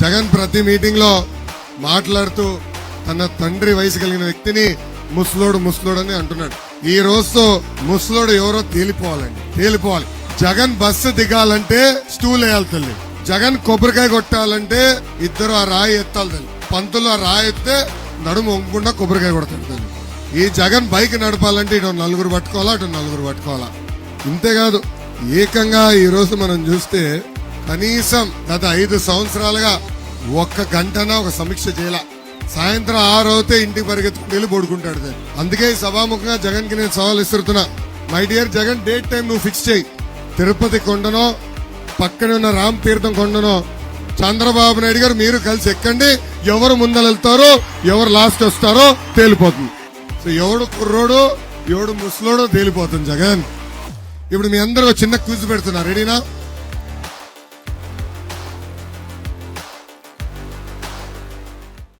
జగన్ ప్రతి మీటింగ్లో మాట్లాడుతూ తన తండ్రి వయసు కలిగిన వ్యక్తిని ముసలోడు ముసలోడు అని అంటున్నాడు. ఈ రోజుతో ముసలోడు ఎవరో తేలిపోవాలండి. తేలిపోవాలి. జగన్ బస్సు దిగాలంటే స్టూల్ వేయాలి తల్లి. జగన్ కొబ్బరికాయ కొట్టాలంటే ఇద్దరు ఆ రాయి ఎత్తాలి తల్లి. పంతులు ఆ రాయి ఎత్తే నడుము వంగకుండా కొబ్బరికాయ కొడతాడు తల్లి. ఈ జగన్ బైక్ నడపాలంటే ఇటు నలుగురు పట్టుకోవాలా అటు నలుగురు పట్టుకోవాలా? ఇంతేకాదు ఏకంగా ఈ రోజు మనం చూస్తే కనీసం గత ఐదు సంవత్సరాలుగా ఒక్క గంటన ఒక సమీక్ష చేయాల. సాయంత్రం ఆరు అవుతే ఇంటికి పరిగెత్తుకుని వెళ్ళి పడుకుంటాడు అందుకే సభాముఖంగా జగన్కి నేను సవాల్ ఇస్తున్నా my dear Jagan date time నువ్వు ఫిక్స్ చేయి. తిరుపతి కొండనో పక్కనే ఉన్న రామ్ తీర్థం కొండనో చంద్రబాబు నాయుడు గారు మీరు కలిసి ఎక్కండి. ఎవరు ముందర వెళ్తారో ఎవరు లాస్ట్ వస్తారో తేలిపోతుంది. సో ఎవడు కుర్రోడు ఎవడు ముసలోడో తేలిపోతుంది జగన్. ఇప్పుడు మీ అందరూ చిన్న క్విజ్ పెడుతున్నారు రెడీనా